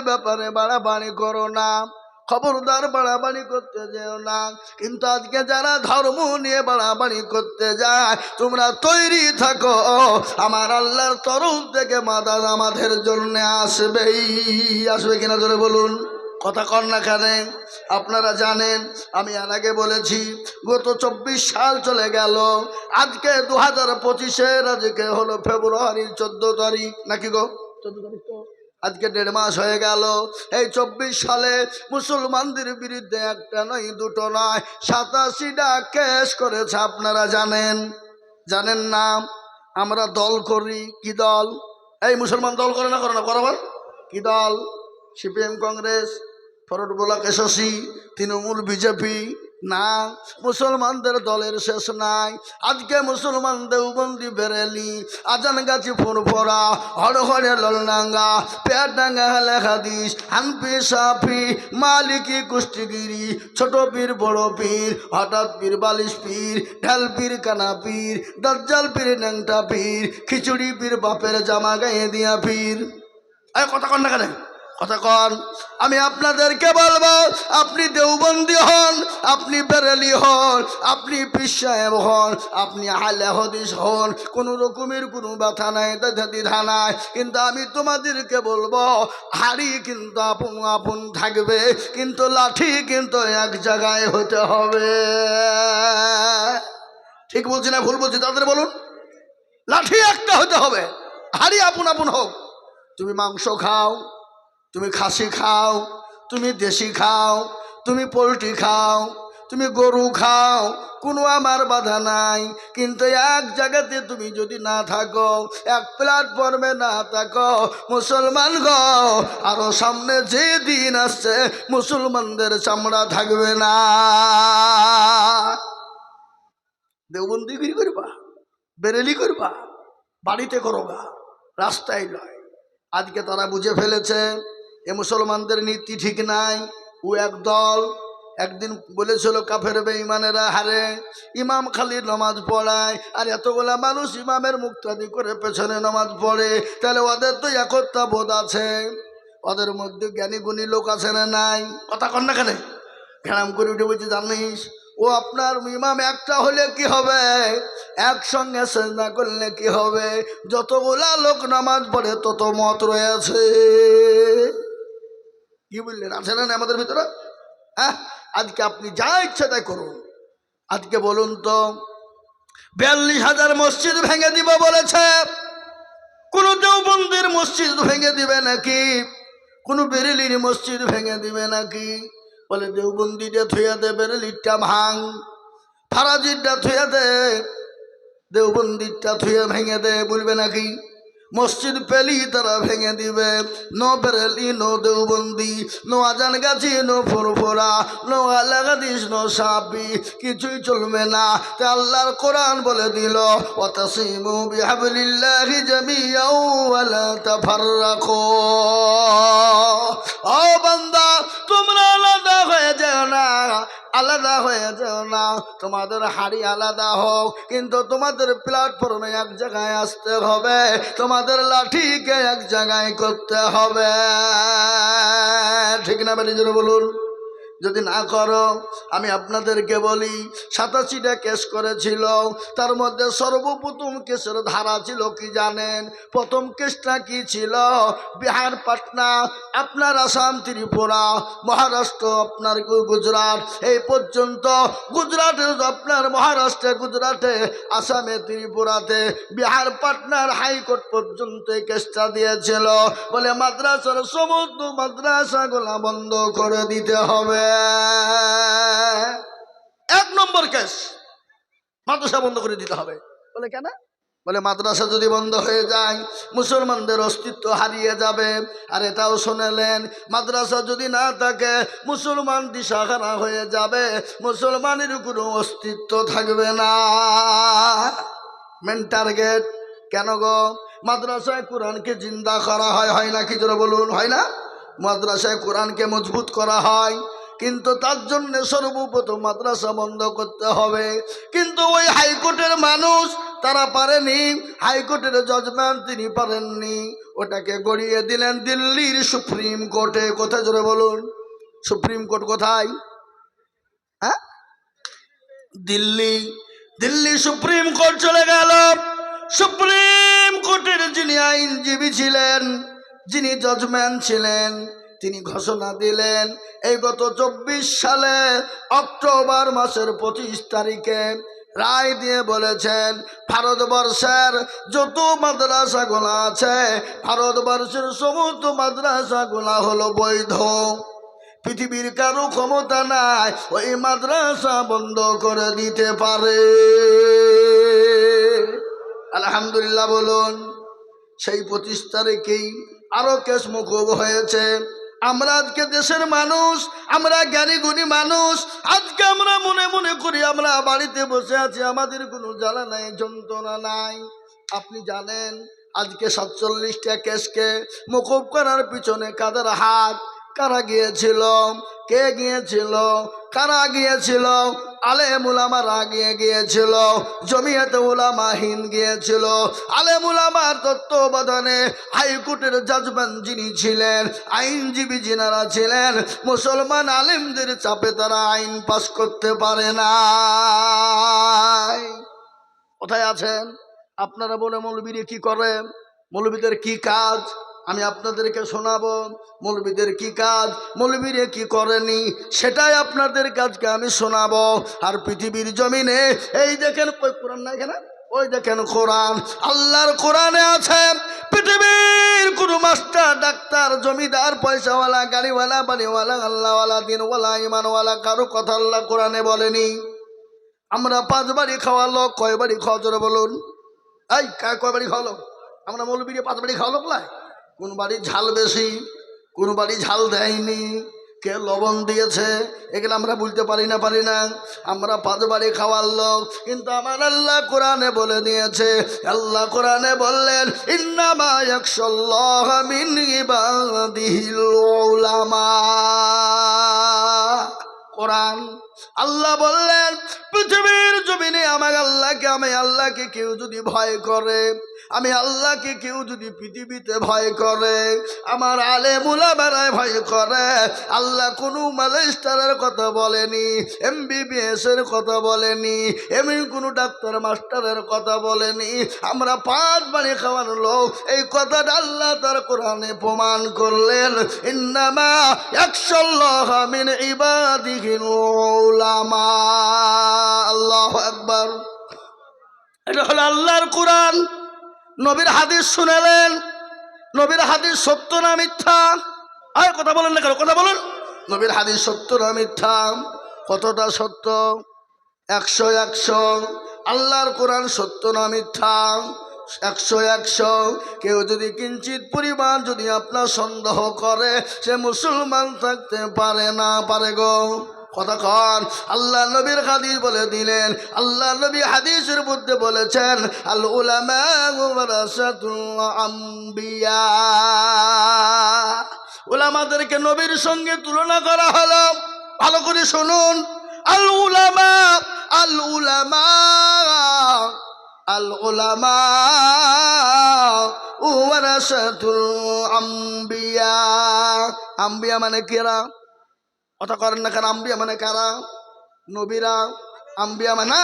ব্যাপারে বাড়াবাড়ি করো না। খবরদার বাড়াবাড়ি করতে যেও না। কিন্তু আজকে যারা ধর্ম নিয়ে বাড়াবাড়ি করতে যায়, তোমরা তৈরি থাকো। আমার আল্লাহর তরফ থেকে মাদার আমাদের জন্য আসবেই। আসবে কিনা ধরে বলুন? কথা কর না কেন? আপনারা জানেন, আমি আর আগে বলেছি, গত চব্বিশ সাল চলে গেল। আজকে দু হাজার পঁচিশের, আজকে হলো ফেব্রুয়ারির চোদ্দ তারিখ। নাকি গো? চোদ্দ তারিখ তো। আজকে দেড় মাস হয়ে গেল। এই চব্বিশ সালে মুসলমানদের বিরুদ্ধে একটা নয়, দুটো নয়, সাতাশিটা কেস করেছে, আপনারা জানেন? জানেন না? আমরা দল করি, কি দল? এই মুসলমান দল করে না করে না, বরাবর। কি দল? CPM, Congress Forward Bloc SSC Trinamool, BJP. না, মুসলমানদের দলের শেষ নাই। আজকে মুসলমান দেওবন্দি বেরেলি, আজান গাছি ফুরফরা হড়ে ললনাঙ্গা পেয়ারডাঙ্গা লেখাদিস হানপি সাফি, মালিকি কুষ্টিগিরি, ছোট পীর, বড় পীর, হঠাৎ পীর, বালিশ পীর, ঢাল পীর, কানা পীর, দজ্জাল পীর, ন্যাংটা পীর, খিচুড়ি পীর, বাপের জামা গায়ে দিয়া পীর। কথা কন না কেন? কন। আমি আপনাদেরকে বলব, আপনি দেওবন্দি হন, আপনি বেরেলি হন, আপনি পিসাহেব হন, আপনি আলে হদিস হন, কোনো রকমের কোনো ব্যথা নাই, দ্বিধা নাই। কিন্তু আমি তোমাদেরকে বলব, হাড়ি কিন্তু আপন আপন থাকবে, কিন্তু লাঠি কিন্তু এক জায়গায় হতে হবে। ঠিক বলছি না ভুল বলছি? তাদের বলুন। লাঠি একটা হতে হবে, হাড়ি আপন আপন হোক। তুমি মাংস খাও তুমি খাসি খাও, তুমি দেশি খাও, তুমি পোলট্রি খাও, তুমি গরু খাও, কোনো আমার বাধা নাই। কিন্তু এক জায়গাতে তুমি যদি না থাকো, এক প্ল্যাটফর্মে না থাকো, মুসলমান গো, আরও সামনে যে দিন আসছে, মুসলমানদের চামড়া থাকবে না। দেওবন্দিগিরি করবা, বেরেলি করবা, বাড়িতে করবা, রাস্তায় নয়। আজকে তারা বুঝে ফেলেছে এ মুসলমানদের নীতি ঠিক নাই। ও এক দল একদিন বলেছিল, কাফের বেঈমানেরা, হারে ইমাম খালি নমাজ পড়ায়, আর এতগুলা মানুষ ইমামের মুক্তাদি করে পেছনে নমাজ পড়ে। তাহলে ওদের তো একতা বোধ আছে। ওদের মধ্যে জ্ঞানী গুণী লোক আছে না নাই? কথা কন না কেন? ঘেরাম করে উঠে বলছি, জানিস, ও আপনার ইমাম একটা হলে কি হবে? একসঙ্গে সেজনা করলে কি হবে? যতগুলা লোক নামাজ পড়ে, তত মত রয়েছে। কি বললেন? আছে না আমাদের ভিতরে? হ্যাঁ? আজকে আপনি যা ইচ্ছা তাই করুন। আজকে বলুন তো, বিয়াল্লিশ হাজার মসজিদ ভেঙে দিব বলেছে। কোনো দেওবন্দির মসজিদ ভেঙে দিবে নাকি? কোনো বেরেলির মসজিদ ভেঙে দিবে নাকি? বলে দেওবন্দিটা থুয়া দে, বেরেলিরটা ভাঙ। ফারাজিরটা থুয়া দে, দেওবন্দিরটা থুয়ে ভেঙে দে, বলবে নাকি? মসজিদ পেলি তারা ভেঙে দিবে। No Bareilly, no Deobandi, no আজান গাছি, নো ফুরফুরা, নো আলাগাদিস নো সাপি কিছুই চলবে না। তে আল্লাহর কোরআন বলে দিল, ওয়াতাসিমু বিহাবলিল্লাহি জামিয়াও ওয়ালা তাফাররাকু। ও বান্দা, তোমরা আলাদা হয়ে যাও না। আলাদা হয়ে যাও না। তোমাদের হাড়ি আলাদা হোক, কিন্তু তোমাদের প্ল্যাটফর্মে এক জায়গায় আসতে হবে। তোমাদের লাঠিকে এক জায়গায় করতে হবে। ঠিক না বলুন। যদি না করো, আমি আপনাদেরকে বলি, সাতাশিটা কেস করেছিল, তার মধ্যে সর্বপ্রথম কেসের ধারা ছিল কি জানেন? প্রথম কেসটা কি ছিল? বিহার, পাটনা, আপনার আসাম, ত্রিপুরা, মহারাষ্ট্র, আপনার গুজরাট। এই পর্যন্ত গুজরাটে, আপনার মহারাষ্ট্রে, গুজরাটে, আসামে, ত্রিপুরাতে, বিহার, পাটনার হাইকোর্ট পর্যন্ত এই কেসটা দিয়েছিল। বলে মাদ্রাসার সমস্ত মাদ্রাসাগুলা বন্ধ করে দিতে হবে। এক নম্বর কেস। মাদ্রাসা বন্ধ করে দিতে হবে। বলে কেন? বলে মাদ্রাসা যদি বন্ধ হয়ে যায়, মুসলমানদের অস্তিত্ব হারিয়ে যাবে। আর এটাও শুনেলেন, মাদ্রাসা যদি না থাকে, মুসলমান দিশাহারা হয়ে যাবে। মুসলমানের কোনো অস্তিত্ব থাকবে না। মেন টার্গেট, কেন গো? মাদ্রাসায় কোরআনকে জিন্দা করা হয় হয় না কি জোরে বলুন? হয় না? মাদ্রাসায় কোরআনকে মজবুত করা হয়। কিন্তু তার জন্য সর্বপ্রথম মাদ্রাসা বন্ধ করতে হবে। কিন্তু ওই হাইকোর্টের মানুষ তারা পারেনি। হাইকোর্টের জজমেন্ট তিনি পারেননি। ওটাকে গড়িয়ে দিলেন দিল্লির সুপ্রিম কোর্টে। কোথায় জোরে বলুন? সুপ্রিম কোর্ট কোথায়? হ্যাঁ? দিল্লি। দিল্লি সুপ্রিম কোর্ট চলে গেল। সুপ্রিম কোর্টের যিনি আইনজীবী ছিলেন, যিনি জজম্যান ছিলেন তিনি ঘোষণা দিলেন, এই গত চব্বিশ সালে অক্টোবর মাসের পঁচিশ তারিখে রায় দিয়ে বলেছেন, ভারতবর্ষের যত মাদ্রাসা মাদ্রাসাগুলো আছে, ভারতবর্ষের সমস্ত মাদ্রাসা মাদ্রাসাগুলো হলো বৈধ। পৃথিবীর কারও ক্ষমতা নাই, ওই মাদ্রাসা বন্ধ করে দিতে পারে। আলহামদুলিল্লাহ বলুন, সেই পঁচিশ তারিখেই আরও কেস মুকুব হয়েছে। আমরা আজকে দেশের মানুষ, আমরা জ্ঞানী মানুষ। আজকে আমরা মনে মনে করি আমরা বাড়িতে বসে আছি, আমাদের কোনো জ্বালা নাই, যন্ত্রণা নাই। আপনি জানেন, আজকে সাতচল্লিশটা কেসকে মুকুব করার পিছনে কাদের হাত? কারা গিয়েছিল? কে গিয়েছিল? কারা গিয়েছিল? আলেম উলামারা গিয়ে গিয়েছিল। জমিয়াতে উলামাহীন গিয়েছিল। আলেম উলামার তত্ত্বাবধানে হাইকোর্টের জাজমেন্ট যিনি ছিলেন, আইনজীবী যিনারা ছিলেন, মুসলমান আলেমদের চাপে তারা আইন পাস করতে পারে না কোথায় আছেন? আপনারা বলে মৌলবীরে কি করে মৌলবীদের কি কাজ? আমি আপনাদেরকে শোনাবো, মৌলবীদের কি কাজ, মৌলবীরে কি করেনি, সেটাই আপনাদের কাজকে আমি শোনাবো। আর পৃথিবীর জমিনে, এই দেখেন কোরআন না এখানে? ওই দেখেন কোরআন, আল্লাহর কোরআনে আছে, পৃথিবীর কোনো মাস্টার, ডাক্তার, জমিদার, পয়সাওয়ালা, গাড়িওয়ালা, বাড়িওয়ালা, আল্লাহওয়ালা, দিনওয়ালা ইমানওয়ালা কারও কথা আল্লাহ কোরআনে বলেনি। আমরা পাঁচ বাড়ি খাওয়ালো কয় বাড়ি খাওয়া বলুন। এই কয় বাড়ি খাওয়ালো আমরা মৌলবীরে পাঁচ বাড়ি খাওয়ালো প্রায় কোন বাড়ি ঝাল বেশি, কোন বাড়ি ঝাল দেয়নি, কে লবণ দিয়েছে, এগুলো আমরা বুঝতে পারি না পারি না। আমরা পাঁচ বাড়ি খাওয়ার লোক, কিন্তু আমার আল্লাহ কোরআনে বলে দিয়েছে, আল্লাহ কোরআনে বললেন, ইন্নামা উলামা। কোরআন, আল্লাহ বললেন, পৃথিবীর জমিনে আমার আল্লাহকে, আমি আল্লাহকে কেউ যদি ভয় করে আমি আল্লাহকে কেউ যদি পৃথিবীতে ভয় করে, আমার আলে মুলাবেলায় ভয় করে, আল্লাহ কোনো মালেস্টারের কথা বলেনি এমবিবিএস এর কথা বলেনি, এমনি কোনো ডাক্তার মাস্টারের কথা বলেনি, আমরা পাঁচ বাড়ি খাওয়ানো লোক, এই কথাটা আল্লাহ তার কোরআনে প্রমাণ করলেন। ইন্নামা একশল্লাহ মিন ইবাদিহিল উলামা। আল্লাহু আকবার। এটা হলো আল্লাহর কোরআন। নবীর হাদিস শুনেলেন। নবীর হাদিস সত্য না মিথ্যা? আর কথা বলেন না কেন? কথা বলুন। নবীর হাদিস সত্য না মিথ্যা? কতটা সত্য? একশো একশো। আল্লাহর কোরআন সত্য না মিথ্যা? একশো একশো। কেউ যদি কিঞ্চিত পরিমাণ যদি আপনার সন্দেহ করে, সে মুসলমান থাকতে পারে না, পারে গো। কতক্ষণ আল্লাহ নবীর হাদিস বলে দিলেন। আল্লাহ নবী হাদিসের মধ্যে বলেছেন, আল উলামা আম্বিয়া। উলামাদেরকে নবীর সঙ্গে তুলনা করা হলো। ভালো করে শুনুন। আল উলামা আল উলামা আল উলামা ওয়ারাসাতুল আম্বিয়া। আম্বিয়া মানে কেরা? কথা করেন না কেন? আম্বিয়া মানে কারা? নবীরা। আম্বিয়া মানে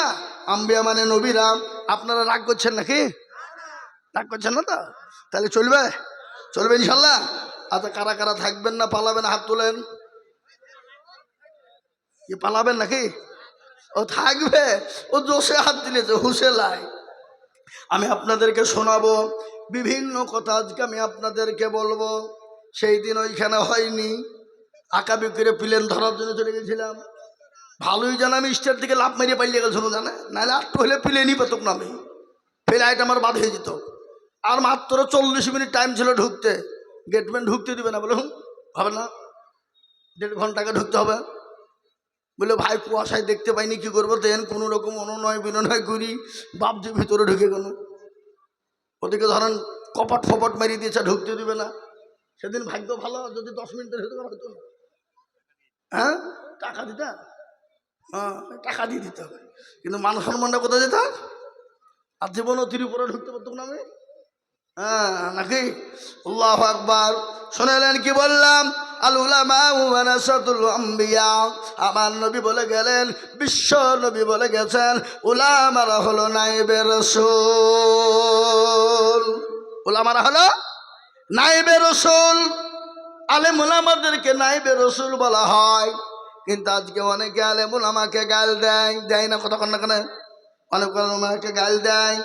আম্বিয়া মানে নবীরা। আপনারা রাগ করছেন নাকি? রাগ করছেন না তো? তাহলে চলবে? চলবে ইনশাল্লাহ? আচ্ছা কারা কারা থাকবেন না? পালাবেন, হাত তোলেন। কি পালাবেন নাকি? ও থাকবে। ও জোশে হাত দিলেছে হুসে লাই। আমি আপনাদেরকে শোনাবো। বিভিন্ন কথা আজকে আমি আপনাদেরকে বলব। সেই দিন ওইখানে হয়নি। আঁকা বিক্রি, প্লেন ধরার জন্য চলে গেছিলাম। ভালোই জানা আমি স্টেট থেকে লাভ মেরে পাইলে শোনো জানে? নাহলে তো হলে প্লেনই পেতক না আমি। ফ্লাইট আমার বাদ হয়ে যেত। আর মাত্র চল্লিশ মিনিট টাইম ছিল ঢুকতে। গেটম্যান ঢুকতে দিবে না বলে হবে না? দেড় ঘন্টাকে ঢুকতে হবে। বলে ভাই, কুয়াশায় দেখতে পাইনি, কি করব? দেন কোনো রকম অনুনয় বিনয় করি বাপজি ভিতরে ঢুকে গেল। ওদিকে ধরেন, কপট ফপট মারিয়ে দিয়েছে, ঢুকতে দিবে না। সেদিন ভাগ্য ভালো, যদি দশ মিনিটের ভিতরে হতো না। হ্যাঁ? টাকা দিতে? হ্যাঁ টাকা দিয়ে দিতে হবে। কিন্তু মান সম্মানটা কোথায় যেত আর জীবনও তির উপরে ঢুকতে পারতো না আমি? হ্যাঁ নাকি? আকবার। শুনেলেন কি বললাম? আমার নবী বলে গেলেন, বিশ্ব বলে গেছেন, উলামারা হলো নাইবে রসুল। উলামারা হলো নাইবে রসুল। আলেম উলামাদেরকে নাইবে রসুল বলা হয়। কিন্তু আজকে অনেকে আলেম উলামাকে গাল দেয় দেয় না কতক্ষণ না কেন? অনেক উলামাকে গাল দেয়,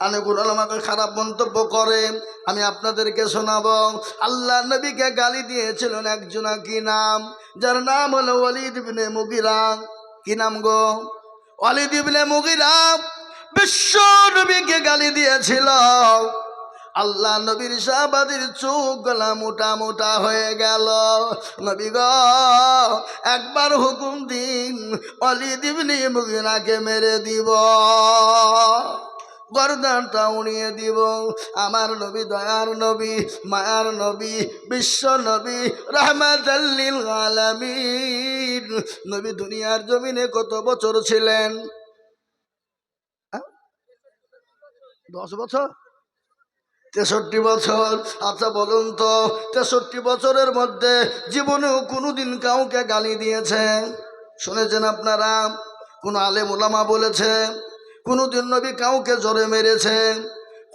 অনেক উলামাকে খারাপ মন্তব্য করে। আমি আপনাদেরকে শোনাবো, আল্লাহ নবীকে গালি দিয়েছিলেন একজন কি নাম? যার নাম হলো ওয়ালিদ ইবনে মুগিরা। কি নাম গো? ওয়ালিদ ইবনে মুগিরা বিশ্ব নবীকে গালি দিয়েছিল। আল্লাহ নবীর সাহাবাদের চোখ গলা মোটা মোটা হয়ে গেল। নবী গ, একবার হুকুম দিন অলি দিবনি মুগিনাকে মেরে দিব। গরদানটা উড়িয়ে দিব। আমার নবী দয়ার নবী, মায়ার নবী, বিশ্ব নবী রহমাতাল্লিল আলামিন। নবী দুনিয়ার জমিনে কত বছর ছিলেন? হ্যাঁ? দশ বছর? তেষট্টি বছর। আচ্ছা বলুন তো, তেষট্টি বছরের মধ্যে জীবনেও কোনোদিন কাউকে গালি দিয়েছে? শুনেছেন আপনারা? কোনো আলেম ওলামা বলেছে, কোনোদিন নবী কাউকে জোরে মেরেছে,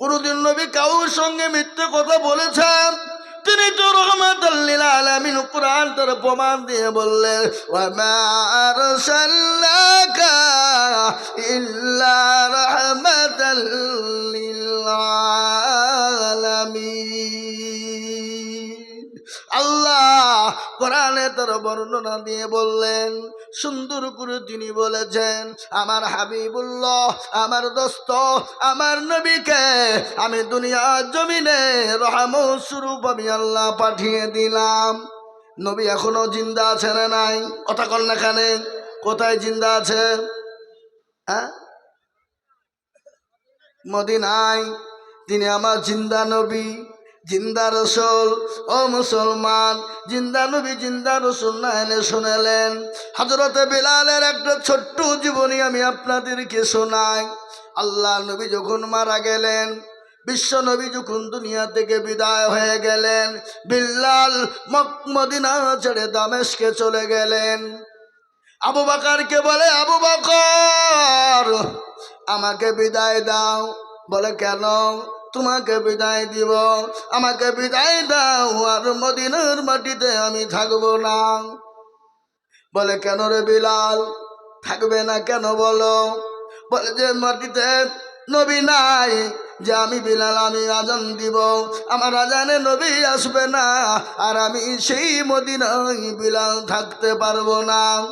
কোনোদিন নবী কাউর সঙ্গে মিথ্যে কথা বলেছেন তিনি তো রহমাতাল্লিল আলামিন কোরআন তার প্রমাণ দিয়ে বললেন আরসালনাকা ইল্লা রাহমাতাল লিল আল্লাহ কোরআনে তার বর্ণনা দিয়ে বললেন, সুন্দর করে তিনি বলেছেন, আমার হাবিবুল্লাহ, আমার দোস্ত, আমার নবীকে আমি দুনিয়ার জমিনে রহম স্বরূপ আমি আল্লাহ পাঠিয়ে দিলাম। নবী এখনও জিন্দা আছে না নাই? কথা না খানে কোথায় জিন্দা আছে? হ্যাঁ? মদিনায়? তিনি আমার জিন্দা নবী, জিন্দা রসল। ও মুসলমান, জিন্দা নবী, জিন্দা রসুল না এনে শোনালেন। হজরতে বিলালের একটা ছোট্ট জীবনী আমি আপনাদেরকে শোনাই। আল্লাহ নবী যখন মারা গেলেন, বিশ্ব নবী যখন দুনিয়া থেকে বিদায় হয়ে গেলেন, বিল্লাল মক- মদিনা ছেড়ে দামেশকে চলে গেলেন। আবু বাকারকে বলে, আবু বাকর, আমাকে বিদায় দাও। বলে, কেন? তোমাকে বিদায় দিব। আমাকে বিদায় দাও আর মদিনার মাটিতে আমি থাকব না। বলে, কেন রে বিলাল? থাকবে না কেন বলো? বলে যে, মাটিতে নবী নাই, যে আমি বিলাল, আমি আজান দিব। আমার আজানে নবী আসবে না, আর আমি সেই মদিনায় বিলাল থাকতে পারব না।